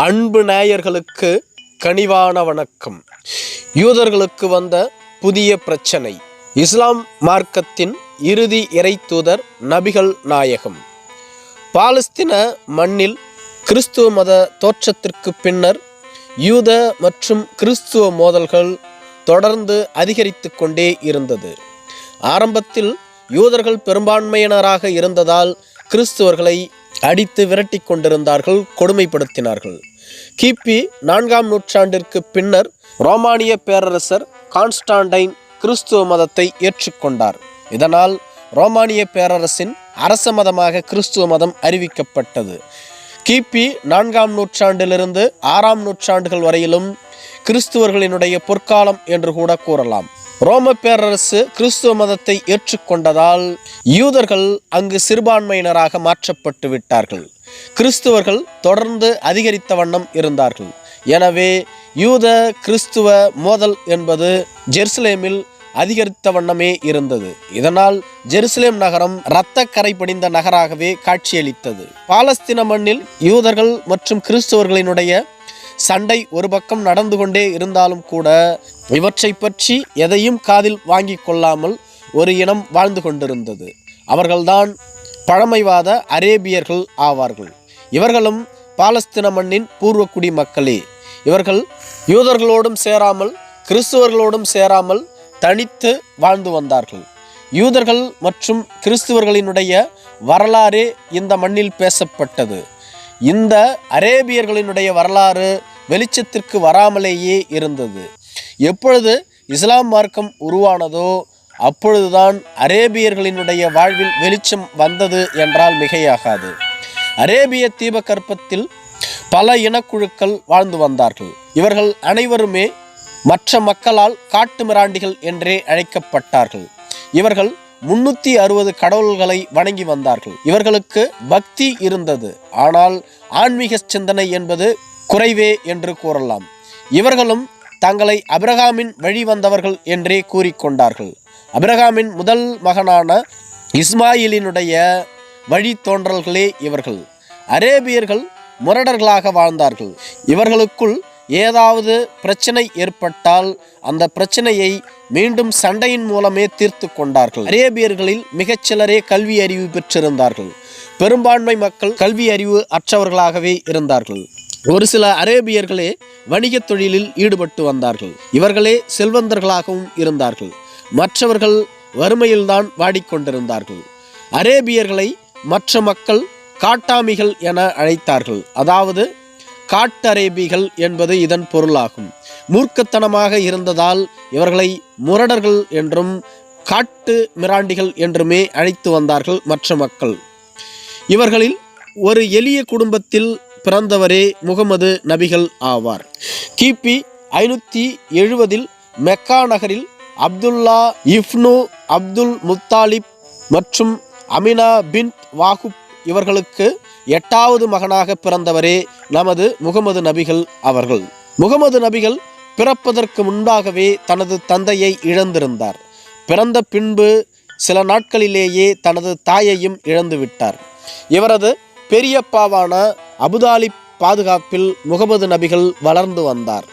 அன்பு நேயர்களுக்கு கனிவான வணக்கம். யூதர்களுக்கு வந்த புதிய பிரச்சனை. இஸ்லாம் மார்க்கத்தின் இறுதி இறை தூதர் நபிகள் நாயகம். பாலஸ்தீன மண்ணில் கிறிஸ்துவ மத தோற்றத்திற்கு பின்னர் யூத மற்றும் கிறிஸ்துவ மோதல்கள் தொடர்ந்து அதிகரித்து கொண்டே இருந்தது. ஆரம்பத்தில் யூதர்கள் பெரும்பான்மையினராக இருந்ததால் கிறிஸ்துவர்களை அடித்து விரட்டி கொண்டிருந்தார்கள் கொடுமைப்படுத்தினார்கள். கிபி நான்காம் நூற்றாண்டிற்கு பின்னர் ரோமானிய பேரரசர் கான்ஸ்டாண்டைன் கிறிஸ்துவ மதத்தை ஏற்றுக்கொண்டார். இதனால் ரோமானிய பேரரசின் அரச மதமாக கிறிஸ்துவ மதம் அறிவிக்கப்பட்டது. கிபி நான்காம் நூற்றாண்டிலிருந்து ஆறாம் நூற்றாண்டுகள் வரையிலும் கிறிஸ்துவர்களினுடைய பொற்காலம் என்று கூட கூறலாம். ரோம பேரரசு கிறிஸ்துவ மதத்தை ஏற்றுக்கொண்டதால் யூதர்கள் அங்கு சிறுபான்மையினராக மாற்றப்பட்டு விட்டார்கள். கிறிஸ்துவர்கள் தொடர்ந்து அதிகரித்த வண்ணம் இருந்தார்கள். எனவே யூத கிறிஸ்துவ மோதல் என்பது ஜெருசலேமில் அதிகரித்த வண்ணமே இருந்தது. இதனால் ஜெருசலேம் நகரம் இரத்த கரை படிந்த நகராகவே காட்சியளித்தது. பாலஸ்தீன மண்ணில் யூதர்கள் மற்றும் கிறிஸ்துவர்களினுடைய சண்டை ஒரு பக்கம் நடந்து கொண்டே இருந்தாலும் கூட இவற்றை பற்றி எதையும் காதில் வாங்கி கொள்ளாமல் ஒரு இனம் வாழ்ந்து கொண்டிருந்தது. அவர்கள்தான் பழமைவாத அரேபியர்கள் ஆவார்கள். இவர்களும் பாலஸ்தீன மண்ணின் பூர்வக்குடி மக்களே இவர்கள் யூதர்களோடும் சேராமல் கிறிஸ்துவர்களோடும் சேராமல் தனித்து வாழ்ந்து வந்தார்கள். யூதர்கள் மற்றும் கிறிஸ்துவர்களினுடைய வரலாறே இந்த மண்ணில் பேசப்பட்டது. இந்த அரேபியர்களினுடைய வரலாறு வெளிச்சத்திற்கு வராமலேயே இருந்தது. எப்பொழுது இஸ்லாம் மார்க்கம் உருவானதோ அப்பொழுதுதான் அரேபியர்களினுடைய வாழ்வில் வெளிச்சம் வந்தது என்றால் மிகையாகாது. அரேபிய தீபகற்பத்தில் பல இனக்குழுக்கள் வாழ்ந்து வந்தார்கள். இவர்கள் அனைவருமே மற்ற மக்களால் காட்டு மிராண்டிகள் என்றே அழைக்கப்பட்டார்கள். இவர்கள் முன்னூத்தி அறுபது கடவுள்களை வணங்கி வந்தார்கள். இவர்களுக்கு பக்தி இருந்தது. ஆனால் ஆன்மீக சிந்தனை என்பது குறைவே என்று கூறலாம். இவர்களும் தங்களை அபிரகாமின் வழி வந்தவர்கள் என்றே கூறிக்கொண்டார்கள். அபிரகாமின் முதல் மகனான இஸ்மாயிலினுடைய வழித்தோன்றல்களே இவர்கள். அரேபியர்கள் முரடர்களாக வாழ்ந்தார்கள். இவர்களுக்குள் ஏதாவது பிரச்சனை ஏற்பட்டால் அந்த பிரச்சனையை மீண்டும் சண்டையின் மூலமே தீர்த்து கொண்டார்கள். அரேபியர்களில் மிகச்சிலரே கல்வி அறிவு பெற்றிருந்தார்கள். பெரும்பான்மை மக்கள் கல்வி அறிவு அற்றவர்களாகவே இருந்தார்கள். ஒரு சில அரேபியர்களே வணிகத் தொழிலில் ஈடுபட்டு வந்தார்கள். இவர்களே செல்வந்தர்களாகவும் இருந்தார்கள். மற்றவர்கள் வறுமையில்தான் வாடிக்கொண்டிருந்தார்கள். அரேபியர்களை மற்ற மக்கள் காட்டாமிகள் என அழைத்தார்கள். அதாவது காட்டரேபிகள் என்பது இதன் பொருளாகும். மூர்க்கத்தனமாக இருந்ததால் இவர்களை முரடர்கள் என்றும் காட்டு மிராண்டிகள் என்றுமே அழைத்து வந்தார்கள் மற்ற மக்கள். இவர்களில் ஒரு எளிய குடும்பத்தில் பிறந்தவரே முகமது நபிகள் ஆவார். கிபி ஐநூற்றி எழுபதில் மெக்கா நகரில் அப்துல்லா இஃப்னு அப்துல் முத்தாலிப் மற்றும் அமினா பின் வாகுப் இவர்களுக்கு எட்டாவது மகனாக பிறந்தவரே நமது முகமது நபிகள் அவர்கள். முகமது நபிகள் பிறப்பதற்கு முன்பாகவே தனது தந்தையை இழந்திருந்தார். பிறந்த பின்பு சில நாட்களிலேயே தனது தாயையும் இழந்து விட்டார் இவரது பெரியப்பாவான அபுதாலிப் பாதுகாப்பில் முகமது நபிகள் வளர்ந்து வந்தார்.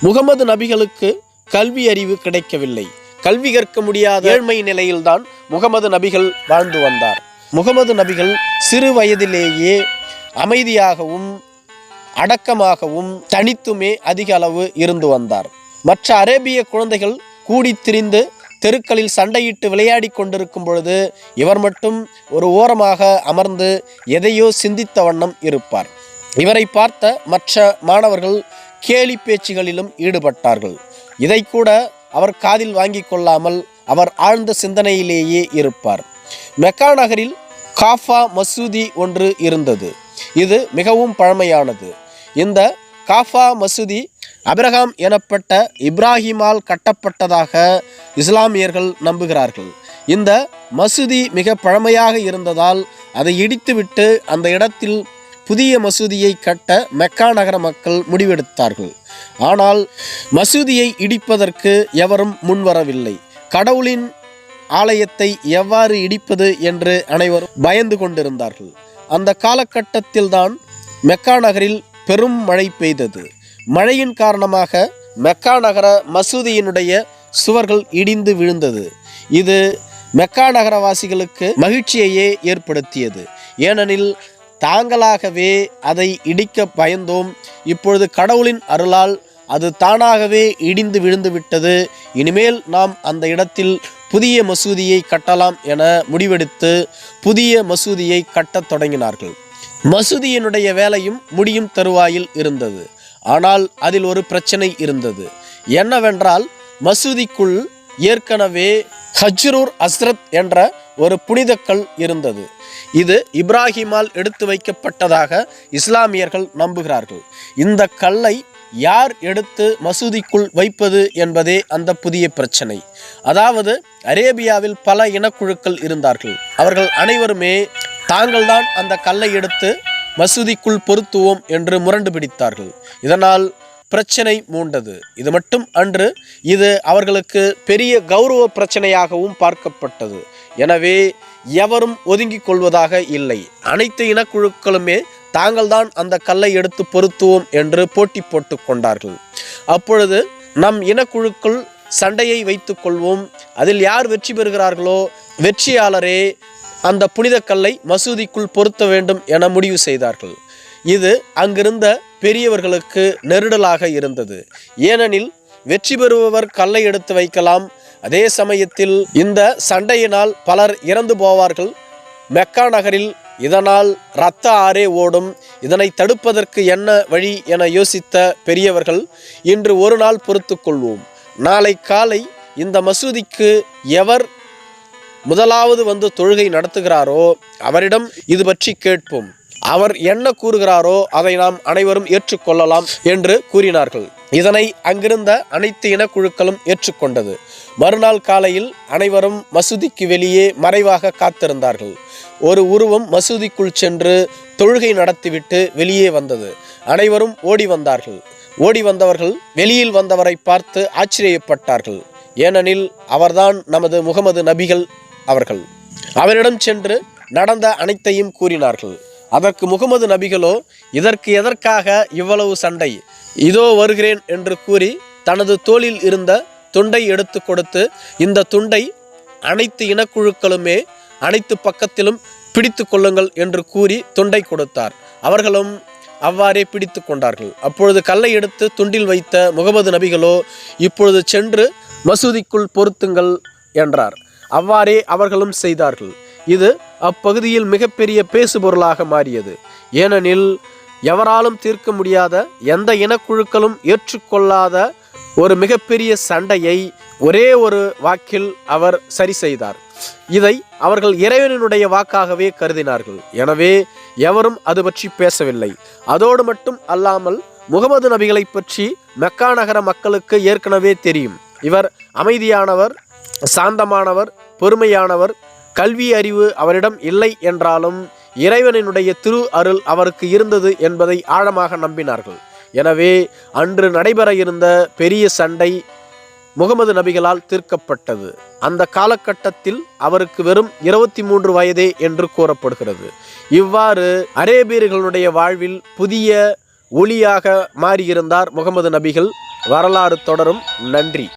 முகமது நபிகளுக்கு கல்வி அறிவு கிடைக்கவில்லை. கல்வி கற்க முடியாத ஏழ்மை நிலையில்தான் முகமது நபிகள் வாழ்ந்து வந்தார். முகமது நபிகள் சிறு வயதிலேயே அமைதியாகவும் அடக்கமாகவும் தனித்துமே அதிக அளவு இருந்து வந்தார். மற்ற அரேபிய குழந்தைகள் கூடி திரிந்து தெருக்களில் சண்டையிட்டு விளையாடி கொண்டிருக்கும் பொழுது இவர் மட்டும் ஒரு ஓரமாக அமர்ந்து எதையோ சிந்தித்த வண்ணம் இருப்பார். இவரை பார்த்த மற்ற மாணவர்கள் கேலி பேச்சுகளிலும் ஈடுபட்டார்கள். இதை கூட அவர் காதில் வாங்கி கொள்ளாமல் அவர் ஆழ்ந்த சிந்தனையிலேயே இருப்பார். மெக்கா நகரில் காஃபா மசூதி ஒன்று இருந்தது. இது மிகவும் பழமையானது. இந்த காஃபா மசூதி அபிரகாம் எனப்பட்ட இப்ராஹிமால் கட்டப்பட்டதாக இஸ்லாமியர்கள் நம்புகிறார்கள். இந்த மசூதி மிக பழமையாக இருந்ததால் அதை இடித்துவிட்டு அந்த இடத்தில் புதிய மசூதியை கட்ட மெக்கா நகர மக்கள் முடிவெடுத்தார்கள். ஆனால் மசூதியை இடிப்பதற்கு எவரும் முன்வரவில்லை. கடவுளின் ஆலயத்தை எவ்வாறு இடிப்பது என்று அனைவரும் பயந்து கொண்டிருந்தார்கள். அந்த காலகட்டத்தில்தான் மெக்கா நகரில் பெரும் மழை பெய்தது. மழையின் காரணமாக மெக்கா நகர மசூதியினுடைய சுவர்கள் இடிந்து விழுந்தது. இது மெக்கா நகரவாசிகளுக்கு மகிழ்ச்சியையே ஏற்படுத்தியது. ஏனெனில் தாங்களாகவே அதை இடிக்க பயந்தோம். இப்பொழுது கடவுளின் அருளால் அது தானாகவே இடிந்து விழுந்து விட்டது. இனிமேல் நாம் அந்த இடத்தில் புதிய மசூதியை கட்டலாம் என முடிவெடுத்து புதிய மசூதியை கட்டத் தொடங்கினார்கள். மசூதியினுடைய வேலையும் முடியும் தருவாயில் இருந்தது. ஆனால் அதில் ஒரு பிரச்சனை இருந்தது. என்னவென்றால் மசூதிக்குள் ஏற்கனவே ஹஜ்ரூர் அஸ்ரத் என்ற ஒரு புனிதக்கல் இருந்தது. இது இப்ராஹிமால் எடுத்து வைக்கப்பட்டதாக இஸ்லாமியர்கள் நம்புகிறார்கள். இந்த கல்லை யார் எடுத்து மசூதிக்குள் வைப்பது என்பதே அந்த புதிய பிரச்சனை. அதாவது அரேபியாவில் பல இனக்குழுக்கள் இருந்தார்கள். அவர்கள் அனைவருமே தாங்கள்தான் அந்த கல்லை எடுத்து மசூதிக்குள் பொருத்துவோம் என்று முரண்டு பிடித்தார்கள். இதனால் பிரச்சனை மூண்டது. இது மட்டும் அன்று இது அவர்களுக்கு பெரிய கௌரவ பிரச்சனையாகவும் பார்க்கப்பட்டது. எனவே எவரும் ஒதுங்கிக் கொள்வதாக இல்லை. அனைத்து இனக்குழுக்களுமே தாங்கள்தான் அந்த கல்லை எடுத்து பொருத்துவோம் என்று போட்டி போட்டு கொண்டார்கள். அப்பொழுது நம் இனக்குழுக்கள் சண்டையை வைத்துக் கொள்வோம். அதில் யார் வெற்றி பெறுகிறார்களோ வெற்றியாளரே அந்த புனித கல்லை மசூதிக்குள் பொருத்த வேண்டும் என முடிவு செய்தார்கள். இது அங்கிருந்த பெரியவர்களுக்கு நெருடலாக இருந்தது. ஏனெனில் வெற்றி பெறுபவர் கல்லை எடுத்து வைக்கலாம் அதே சமயத்தில் இந்த சண்டையினால் பலர் இறந்து போவார்கள். மெக்கா நகரில் இதனால் இரத்த ஆறே ஓடும். இதனை தடுப்பதற்கு என்ன வழி என யோசித்த பெரியவர்கள் இன்று ஒரு நாள் பொறுத்து கொள்வோம். நாளை காலை இந்த மசூதிக்கு எவர் முதலாவது வந்து தொழுகை நடத்துகிறாரோ அவரிடம் இது பற்றி கேட்போம். அவர் என்ன கூறுகிறாரோ அதை நாம் அனைவரும் ஏற்றுக்கொள்ளலாம் என்று கூறினார்கள். இதனை அங்கிருந்த அனைத்து இனக்குழுக்களும் ஏற்றுக்கொண்டது. மறுநாள் காலையில் அனைவரும் மசூதிக்கு வெளியே மறைவாக காத்திருந்தார்கள். ஒரு உருவம் மசூதிக்குள் சென்று தொழுகை நடத்திவிட்டு வெளியே வந்தது. அனைவரும் ஓடி வந்தார்கள். ஓடி வந்தவர்கள் வெளியில் வந்தவரை பார்த்து ஆச்சரியப்பட்டார்கள். ஏனெனில் அவர்தான் நமது முகமது நபிகள் அவர்கள். அவரிடம் சென்று நடந்த அனைத்தையும் கூறினார்கள். அதற்கு முகமது நபிகளோ இதற்கு எதற்காக இவ்வளவு சண்டை? இதோ வருகிறேன் என்று கூறி தனது தோளில் இருந்த துண்டை எடுத்து கொடுத்து இந்த துண்டை அனைத்து இனக்குழுக்களுமே அனைத்து பக்கத்திலும் பிடித்து கொள்ளுங்கள் என்று கூறி துண்டை கொடுத்தார். அவர்களும் அவ்வாறே பிடித்து கொண்டார்கள். அப்பொழுது கல்லை எடுத்து துண்டில் வைத்த முகமது நபிகளோ இப்பொழுது சென்று மசூதிக்குள் பொருத்துங்கள் என்றார். அவ்வாறே அவர்களும் செய்தார்கள். இது அப்பகுதியில் மிகப்பெரிய பேசுபொருளாக மாறியது. ஏனெனில் எவராலும் தீர்க்க முடியாத எந்த இனக்குழுக்களும் ஏற்றுக்கொள்ளாத ஒரு மிகப்பெரிய சண்டையை ஒரே ஒரு வாக்கில் அவர் சரி செய்தார். இதை அவர்கள் இறைவனினுடைய வாக்காகவே கருதினார்கள். எனவே எவரும் அது பற்றி பேசவில்லை. அதோடு மட்டும் அல்லாமல் முகமது நபிகளை பற்றி மெக்கா நகர மக்களுக்கு ஏற்கனவே தெரியும். இவர் அமைதியானவர் சாந்தமானவர் பொறுமையானவர் கல்வி அறிவு அவரிடம் இல்லை என்றாலும் இறைவனினுடைய திரு அருள் அவருக்கு இருந்தது என்பதை ஆழமாக நம்பினார்கள். எனவே அன்று நடைபெற இருந்த பெரிய சண்டை முகமது நபிகளால் தீர்க்கப்பட்டது. அந்த காலகட்டத்தில் அவருக்கு வெறும் இருபத்தி மூன்று வயதே என்று கூறப்படுகிறது. இவ்வாறு அரேபியர்களுடைய வாழ்வில் புதிய ஒளியாக மாறியிருந்தார் முகமது நபிகள். வரலாறு தொடரும். நன்றி.